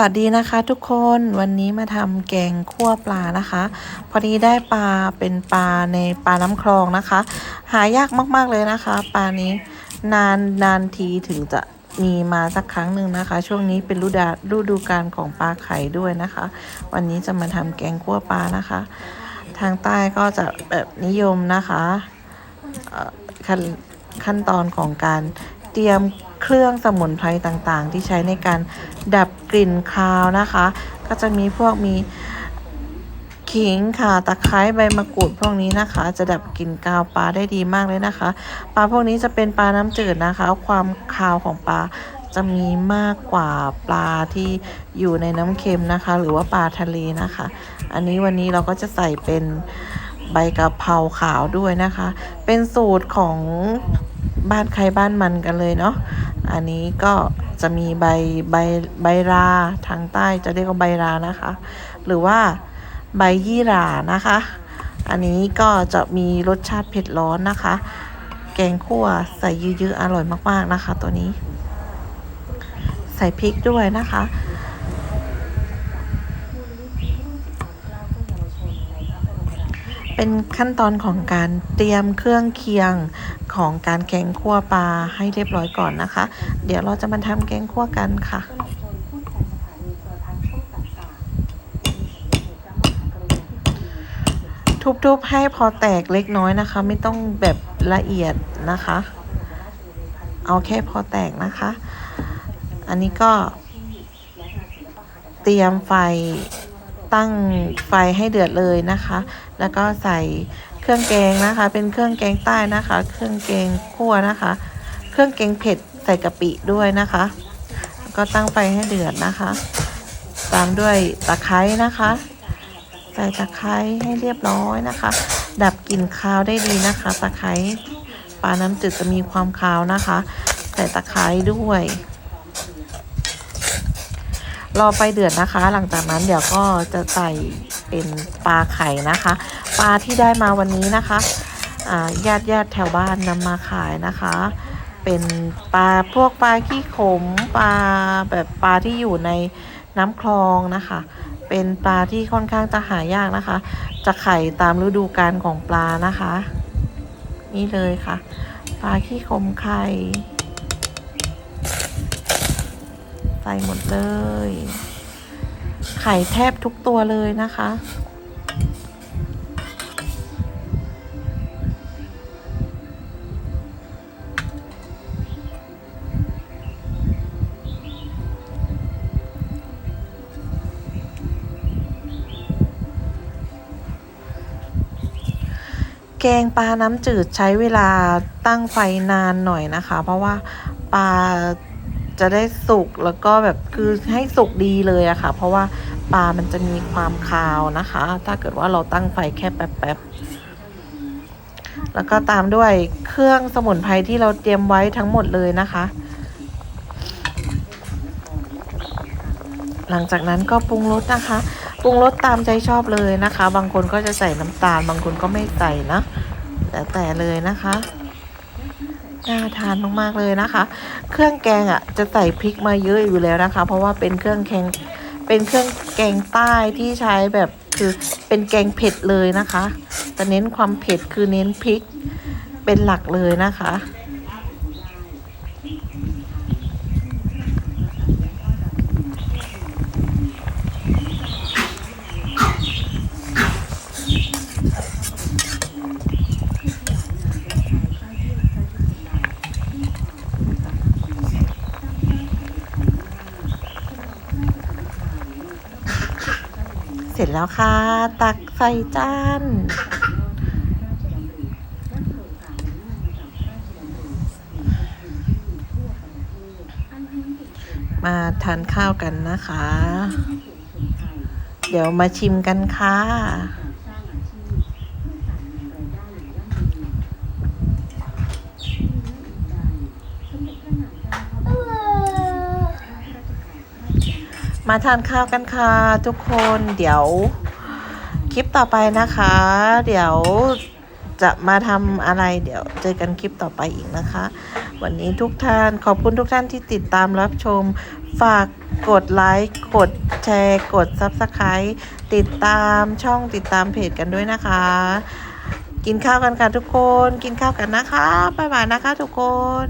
วัสดีนะคะทุกคนวันนี้มาทำแกงคั่วปลานะคะ พอดีได้ปลาเป็นปลาในปลาน้ำคลองนะคะ หายากมากๆเลยนะคะ ปลานี้นานนานทีถึงจะมีมาสักครั้งหนึ่งนะคะ ช่วงนี้เป็นฤดูฤดูกาลของปลาไข่ด้วยนะคะ วันนี้จะมาทำแกงคั่วปลานะคะ ทางใต้ก็จะแบบนิยมนะคะขั้นขั้นตอนของการเตรียมเครื่องสมุนไพรต่างๆ ที่ใช้ในการดับ กลิ่นคาวนะคะ ก็จะมีพวกมีขิงค่ะตะไคร้ใบมะกรูดพวกนี้นะคะ จะดับกลิ่นคาวปลาได้ดีมากเลยนะคะ ปลาพวกนี้จะเป็นปลาน้ำจืดนะคะ ความคาวของปลาจะมีมากกว่าปลาที่อยู่ในน้ำเค็มนะคะ หรือว่าปลาทะเลนะคะ อันนี้วันนี้เราก็จะใส่เป็นใบกะเพราขาวด้วยนะคะ เป็นสูตรของ บ้านใครบ้านมันกันเลยเนาะ อันนี้ก็จะมีใบใบใบราทางใต้จะเรียกว่าใบรานะคะ หรือว่าใบยี่หร่านะคะ อันนี้ก็จะมีรสชาติเผ็ดร้อนนะคะ แกงคั่วใส่เยอะๆอร่อยมากๆนะคะ ตัวนี้ ใส่พริกด้วยนะคะ เป็นขั้นตอนของการเตรียมเครื่องเคียงของการแกงคั่วปลาให้เรียบร้อยก่อนนะคะ เดี๋ยวเราจะมาทำแกงคั่วกันค่ะทุบๆให้พอแตกเล็กน้อยนะคะ ไม่ต้องแบบละเอียดนะคะ เอาแค่พอแตกนะคะ อันนี้ก็เตรียมไฟ ตั้งไฟให้เดือดเลยนะคะ แล้วก็ใส่เครื่องแกงนะคะ เป็นเครื่องแกงใต้นะคะ เครื่องแกงคั่วนะคะ เครื่องแกงเผ็ดใส่กะปิด้วยนะคะ ก็ตั้งไฟให้เดือดนะคะ ตามด้วยตะไคร้นะคะ ใส่ตะไคร้ให้เรียบร้อยนะคะ ดับกลิ่นคาวได้ดีนะคะ ตะไคร้ปลาน้ำจืดจะมีความคาวนะคะ ใส่ตะไคร้ด้วย รอไฟเดือดนะคะ หลังจากนั้นเดี๋ยวก็จะใส่เป็นปลาไข่นะคะ ปลาที่ได้มาวันนี้นะคะญาติญาติแถวบ้านนำมาขายนะคะ เป็นปลาพวกปลาขี้ขมปลาแบบปลาที่อยู่ในน้ำคลองนะคะ เป็นปลาที่ค่อนข้างจะหายากนะคะ จะไข่ตามฤดูกาลของปลานะคะ นี่เลยค่ะ ปลาขี้ขมไข่ ใส่หมดเลย ไข่แทบทุกตัวเลยนะคะ แกงปลาน้ำจืดใช้เวลาตั้งไฟนานหน่อยนะคะ เพราะว่าปลา จะได้สุกแล้วก็แบบคือให้สุกดีเลยอะค่ะ เพราะว่าปลามันจะมีความคาวนะคะ ถ้าเกิดว่าเราตั้งไฟแค่แป๊บๆแล้วก็ตามด้วยเครื่องสมุนไพรที่เราเตรียมไว้ทั้งหมดเลยนะคะ หลังจากนั้นก็ปรุงรสนะคะปรุงรสตามใจชอบเลยนะคะ บางคนก็จะใส่น้ำตาล บางคนก็ไม่ใส่นะแต่แต่เลยนะคะ น่าทานมากๆเลยนะคะ เครื่องแกงอะจะใส่พริกมาเยอะอยู่แล้วนะคะ เพราะว่าเป็นเครื่องแกงเป็นเครื่องแกงใต้ที่ใช้แบบคือเป็นแกงเผ็ดเลยนะคะแต่เน้นความเผ็ดคือเน้นพริกเป็นหลักเลยนะคะ จแล้วค่ะ ตักใส่จานมาทานข้าวกันนะคะ เดี๋ยวมาชิมกันค่ะ มาทานข้าวกันค่ะทุกคนเดี๋ยวคลิปต่อไปนะคะ เดี๋ยวจะมาทำอะไรเดี๋ยวเจอกันคลิปต่อไปอีกนะคะ วันนี้ทุกท่านขอบคุณทุกท่านที่ติดตามรับชม ฝากกดไลค์กดแชร์ กด Subscribe ติดตามช่องติดตามเพจกันด้วยนะคะ กินข้าวกันค่ะทุกคน กินข้าวกันนะคะบ๊ายบายนะคะทุกคน